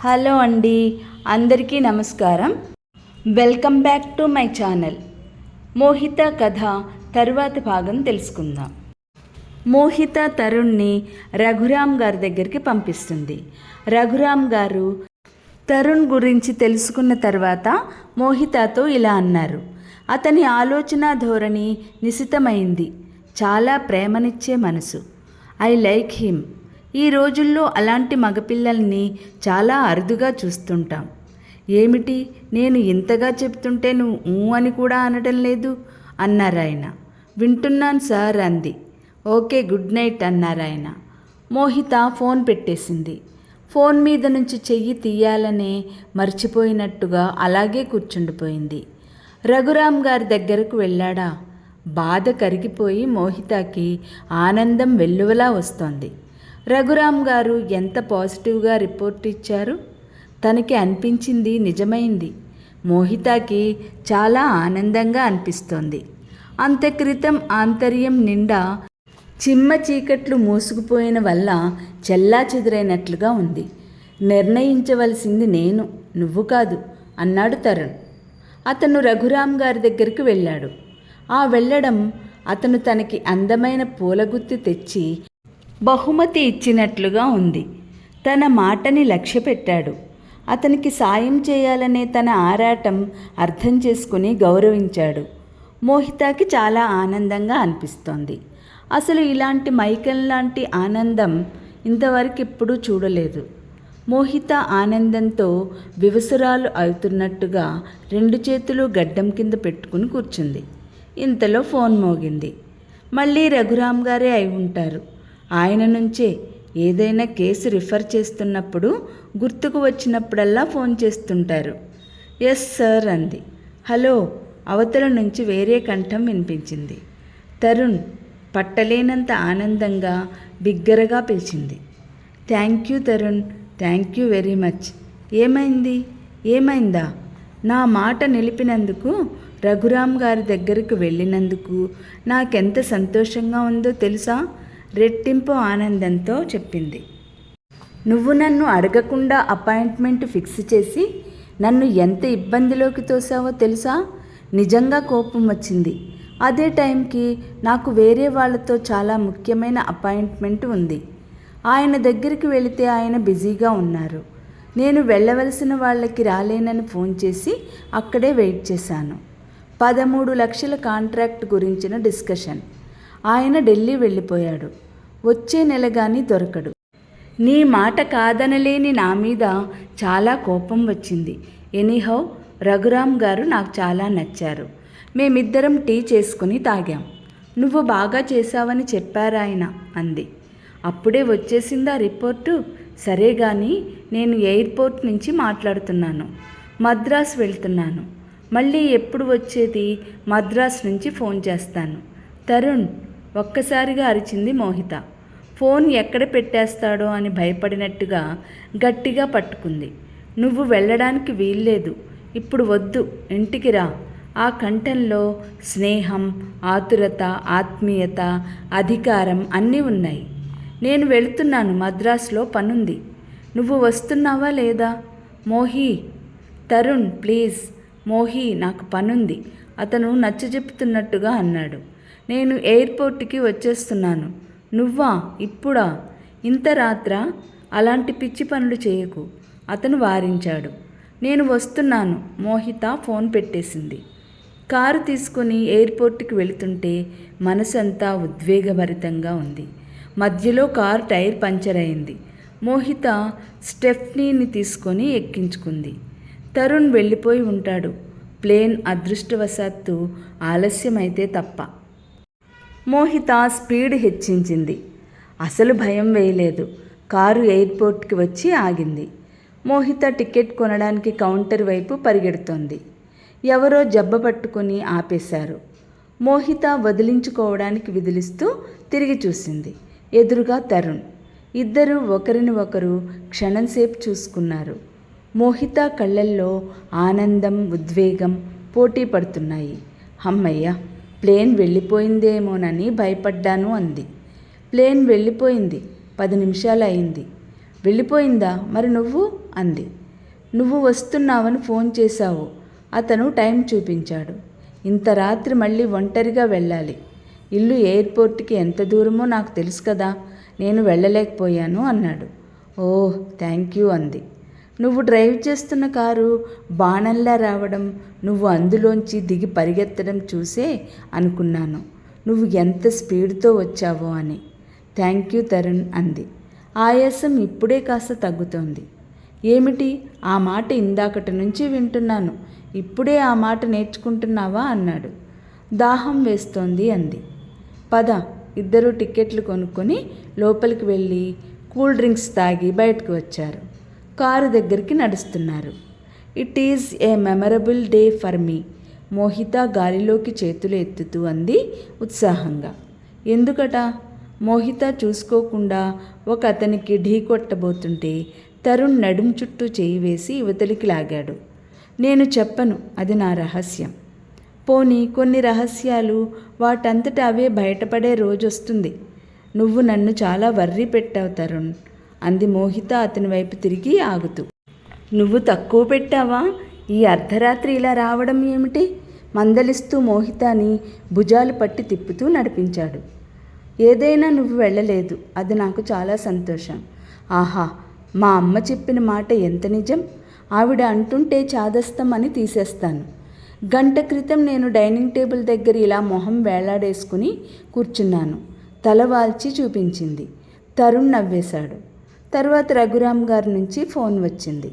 Hello అండి అందరికీ నమస్కారం. Welcome back to my channel. Mohita కథ తరువాత భాగం తెలుసుకుందాం. మోహిత తరుణ్ని రఘురామ్ గారి దగ్గరికి పంపిస్తుంది. రఘురామ్ గారు తరుణ్ గురించి తెలుసుకున్న తర్వాత మోహితతో ఇలా అన్నారు. అతని ఆలోచన ధోరణి నిశితమైంది. చాలా ప్రేమనిచ్చే మనసు. I like him. ఈ రోజుల్లో అలాంటి మగపిల్లల్ని చాలా అరుదుగా చూస్తుంటాం. ఏమిటి? నేను ఇంతగా చెప్తుంటే నువ్వు ఊ అని కూడా అనడం లేదు? అన్నారాయన. వింటున్నాను సార్ అంది. ఓకే గుడ్ నైట్ అన్నారాయన. మోహిత ఫోన్ పెట్టేసింది. ఫోన్ మీద నుంచి చెయ్యి తీయాలనే మర్చిపోయినట్టుగా అలాగే కూర్చుండిపోయింది. రఘురామ్ గారి దగ్గరకు వెళ్ళాడా? బాధ కరిగిపోయి మోహితకి ఆనందం వెల్లువలా వస్తోంది. రఘురామ్ గారు ఎంత పాజిటివ్గా రిపోర్ట్ ఇచ్చారు? తనకి అనిపించింది నిజమైంది. మోహితకి చాలా ఆనందంగా అనిపిస్తోంది. అంతక్రితం ఆంతర్యం నిండా చిమ్మ చీకట్లు మూసుకుపోయిన వల్ల చెల్లా చెదురైనట్లుగా ఉంది. నిర్ణయించవలసింది నేను నువ్వు కాదు అన్నాడు తరుణ్. అతను రఘురామ్ గారి దగ్గరికి వెళ్ళాడు. ఆ వెళ్ళడం అతను తనకి అందమైన పూలగుత్తి తెచ్చి బహుమతి ఇచ్చినట్లుగా ఉంది. తన మాటని లక్ష్యపెట్టాడు. అతనికి సాయం చేయాలనే తన ఆరాటం అర్థం చేసుకుని గౌరవించాడు. మోహితాకి చాలా ఆనందంగా అనిపిస్తోంది. అసలు ఇలాంటి మైకల్ లాంటి ఆనందం ఇంతవరకు ఎప్పుడూ చూడలేదు. మోహిత ఆనందంతో వివసురాలు అవుతున్నట్టుగా రెండు చేతులు గడ్డం కింద పెట్టుకుని కూర్చుంది. ఇంతలో ఫోన్ మోగింది. మళ్ళీ రఘురామ్ గారే అయి ఉంటారు. ఆయన నుంచే ఏదైనా కేసు రిఫర్ చేస్తున్నప్పుడు గుర్తుకు వచ్చినప్పుడల్లా ఫోన్ చేస్తుంటారు. ఎస్ సార్ అంది. హలో అవతల నుంచి వేరే కంఠం వినిపించింది. తరుణ్ పట్టలేనంత ఆనందంగా బిగ్గరగా పిలిచింది. Thank you Tarun thank you very much. ఏమైంది? ఏమైందా? నా మాట నిలిపినందుకు రఘురామ్ గారి దగ్గరకు వెళ్ళినందుకు నాకెంత సంతోషంగా ఉందో తెలుసా? రెట్టింపు ఆనందంతో చెప్పింది. నువ్వు నన్ను అడగకుండా అపాయింట్మెంట్ ఫిక్స్ చేసి నన్ను ఎంత ఇబ్బందిలోకి తోసావో తెలుసా? నిజంగా కోపం వచ్చింది. అదే టైంకి నాకు వేరే వాళ్ళతో చాలా ముఖ్యమైన అపాయింట్మెంట్ ఉంది. ఆయన దగ్గరికి వెళితే ఆయన బిజీగా ఉన్నారు. నేను వెళ్ళవలసిన వాళ్ళకి రాలేనని ఫోన్ చేసి అక్కడే వెయిట్ చేశాను. పదమూడు లక్షల కాంట్రాక్ట్ గురించిన డిస్కషన్. ఆయన ఢిల్లీ వెళ్ళిపోయాడు. వచ్చే నెల కానీ దొరకడు. నీ మాట కాదనలేని నా మీద చాలా కోపం వచ్చింది. ఎనీహౌ రఘురామ్ గారు నాకు చాలా నచ్చారు. మేమిద్దరం టీ చేసుకుని తాగాం. నువ్వు బాగా చేశావని చెప్పారాయన అంది. అప్పుడే వచ్చేసిందా రిపోర్టు? సరే కానీ నేను ఎయిర్పోర్ట్ నుంచి మాట్లాడుతున్నాను. మద్రాస్ వెళ్తున్నాను. మళ్ళీ ఎప్పుడు వచ్చేది? మద్రాస్ నుంచి ఫోన్ చేస్తాను. తరుణ్ ఒక్కసారిగా అరిచింది మోహిత. ఫోన్ ఎక్కడ పెట్టేస్తాడో అని భయపడినట్టుగా గట్టిగా పట్టుకుంది. నువ్వు వెళ్ళడానికి వీల్లేదు. ఇప్పుడు వద్దు ఇంటికి రా. ఆ కంఠంలో స్నేహం ఆతురత ఆత్మీయత అధికారం అన్నీ ఉన్నాయి. నేను వెళుతున్నాను మద్రాసులో పనుంది. నువ్వు వస్తున్నావా లేదా? మోహి తరుణ్ ప్లీజ్. మోహి నాకు పనుంది. అతను నచ్చజెప్పుతున్నట్టుగా అన్నాడు. నేను ఎయిర్పోర్ట్కి వచ్చేస్తున్నాను. నువ్వా? ఇప్పుడా? ఇంత రాత్ర అలాంటి పిచ్చి పనులు చేయకు. అతను వారించాడు. నేను వస్తున్నాను. మోహిత ఫోన్ పెట్టేసింది. కారు తీసుకుని ఎయిర్పోర్ట్కి వెళుతుంటే మనసంతా ఉద్వేగభరితంగా ఉంది. మధ్యలో కారు టైర్ పంచర్ అయింది. మోహిత స్టెఫ్నీని తీసుకొని ఎక్కించుకుంది. తరుణ్ వెళ్ళిపోయి ఉంటాడు. ప్లేన్ అదృష్టవశాత్తు ఆలస్యమైతే తప్ప. మోహిత స్పీడ్ హెచ్చించింది. అసలు భయం వేయలేదు. కారు ఎయిర్పోర్ట్కి వచ్చి ఆగింది. మోహిత టికెట్ కొనడానికి కౌంటర్ వైపు పరిగెడుతోంది. ఎవరో జబ్బ పట్టుకొని ఆపేశారు. మోహిత వదిలించుకోవడానికి విదిలిస్తూ తిరిగి చూసింది. ఎదురుగా తరుణ్. ఇద్దరు ఒకరిని ఒకరు క్షణంసేపు చూసుకున్నారు. మోహిత కళ్ళల్లో ఆనందం ఉద్వేగం పోటీ పడుతున్నాయి. అమ్మయ్య! ప్లేన్ వెళ్ళిపోయిందేమోనని భయపడ్డాను అంది. ప్లేన్ వెళ్ళిపోయింది. పది నిమిషాలు అయింది. వెళ్ళిపోయిందా? మరి నువ్వు? అంది. నువ్వు వస్తున్నావని ఫోన్ చేశావు. అతను టైం చూపించాడు. ఇంత రాత్రి మళ్ళీ ఒంటరిగా వెళ్ళాలి. ఇల్లు ఎయిర్పోర్ట్కి ఎంత దూరమో నాకు తెలుసు కదా. నేను వెళ్ళలేకపోయాను అన్నాడు. ఓ థ్యాంక్ యూ అంది. నువ్వు డ్రైవ్ చేస్తున్న కారు బాణంలా రావడం నువ్వు అందులోంచి దిగి పరిగెత్తడం చూసే అనుకున్నాను. నువ్వు ఎంత స్పీడ్తో వచ్చావో అని. థ్యాంక్ యూ తరుణ్ అంది. ఆయాసం ఇప్పుడే కాస్త తగ్గుతోంది. ఏమిటి? ఆ మాట ఇందాకటి నుంచి వింటున్నాను. ఇప్పుడే ఆ మాట నేర్చుకుంటున్నావా? అన్నాడు. దాహం వేస్తోంది అంది. పద ఇద్దరు టిక్కెట్లు కొనుక్కొని లోపలికి వెళ్ళి కూల్ డ్రింక్స్ తాగి బయటకు వచ్చారు. కారు దగ్గరికి నడుస్తున్నారు. It is a memorable day for me Mohita గాలిలోకి చేతులు ఎత్తుతూ అంది ఉత్సాహంగా. ఎందుకట? మోహిత చూసుకోకుండా ఒక అతనికి ఢీ కొట్టబోతుంటే తరుణ్ నడుం చుట్టూ చేయి వేసి యువతలికి లాగాడు. నేను చెప్పను అది నా రహస్యం. పోనీ కొన్ని రహస్యాలు వాటంతట అవే బయటపడే రోజు వస్తుంది నువ్వు నన్ను చాలా వర్రి పెట్టావు తరుణ్. అంది మోహిత అతని వైపు తిరిగి ఆగుతూ. నువ్వు తక్కువ పెట్టావా? ఈ అర్ధరాత్రి ఇలా రావడం ఏమిటి? మందలిస్తూ మోహితాని భుజాలు పట్టి తిప్పుతూ నడిపించాడు. ఏదైనా నువ్వు వెళ్ళలేదు. అది నాకు చాలా సంతోషం. ఆహా మా అమ్మ చెప్పిన మాట ఎంత నిజం? ఆవిడ అంటుంటే చాదస్తం అని తీసేస్తాను. గంట క్రితం నేను డైనింగ్ టేబుల్ దగ్గర ఇలా మొహం వేలాడేసుకుని కూర్చున్నాను. తల వాల్చి చూపించింది. తరుణ్ నవ్వేశాడు. తర్వాత రఘురామ్ గారి నుంచి ఫోన్ వచ్చింది.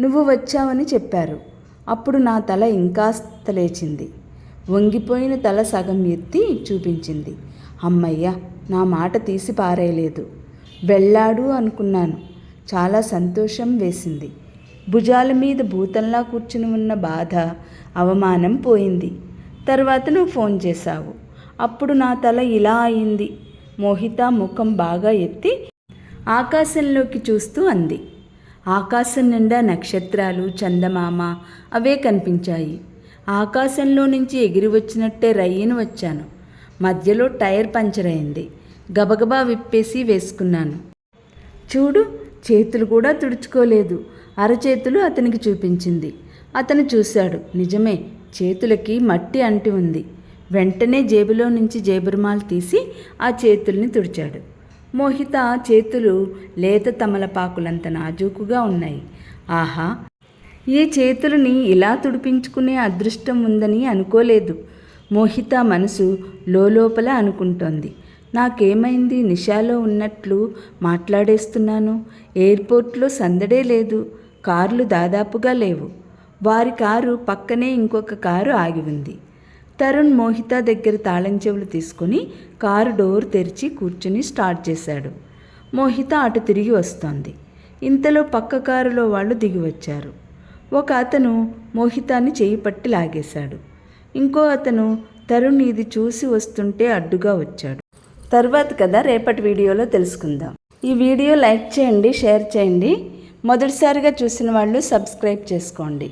నువ్వు వచ్చావని చెప్పారు. అప్పుడు నా తల ఇంకాస్త లేచింది. వంగిపోయిన తల సగం ఎత్తి చూపించింది. అమ్మయ్య నా మాట తీసి పారేయలేదు. వెళ్ళాడు అనుకున్నాను. చాలా సంతోషం వేసింది. భుజాల మీద భూతంలా కూర్చుని ఉన్న బాధ అవమానం పోయింది. తర్వాత నువ్వు ఫోన్ చేశావు. అప్పుడు నా తల ఇలా అయింది. మోహిత ముఖం బాగా ఎత్తి ఆకాశంలోకి చూస్తూ అంది. ఆకాశం నిండా నక్షత్రాలు చందమామ అవే కనిపించాయి. ఆకాశంలో నుంచి ఎగిరి వచ్చినట్టే రయ్యను వచ్చాను. మధ్యలో టైర్ పంచర్ అయింది. గబగబా విప్పేసి వేసుకున్నాను. చూడు చేతులు కూడా తుడుచుకోలేదు. అరచేతులు అతనికి చూపించింది. అతను చూశాడు. నిజమే చేతులకి మట్టి అంటి ఉంది. వెంటనే జేబులో నుంచి జేబురుమాలు తీసి ఆ చేతుల్ని తుడిచాడు. మోహిత చేతులు లేత తమలపాకులంత నాజూకుగా ఉన్నాయి. ఆహా! ఈ చేతులని ఇలా తుడిపించుకునే అదృష్టం ఉందని అనుకోలేదు. మోహిత మనసు లోపల అనుకుంటోంది. నాకేమైంది? నిషాలో ఉన్నట్లు మాట్లాడేస్తున్నాను. ఎయిర్పోర్ట్లో సందడే లేదు. కార్లు దాదాపుగా లేవు. వారి కారు పక్కనే ఇంకొక కారు ఆగి ఉంది. తరుణ్ మోహిత దగ్గర తాళం చెవులు తీసుకుని కారు డోర్ తెరిచి కూర్చుని స్టార్ట్ చేశాడు. మోహిత అటు తిరిగి వస్తోంది. ఇంతలో పక్క కారులో వాళ్ళు దిగి వచ్చారు. ఒక అతను మోహితాన్ని చేయి పట్టి లాగేశాడు. ఇంకో అతను తరుణ్ ఇది చూసి వస్తుంటే అడ్డుగా వచ్చాడు. తర్వాత కదా రేపటి వీడియోలో తెలుసుకుందాం. ఈ వీడియో లైక్ చేయండి షేర్ చేయండి. మొదటిసారిగా చూసిన వాళ్ళు సబ్స్క్రైబ్ చేసుకోండి.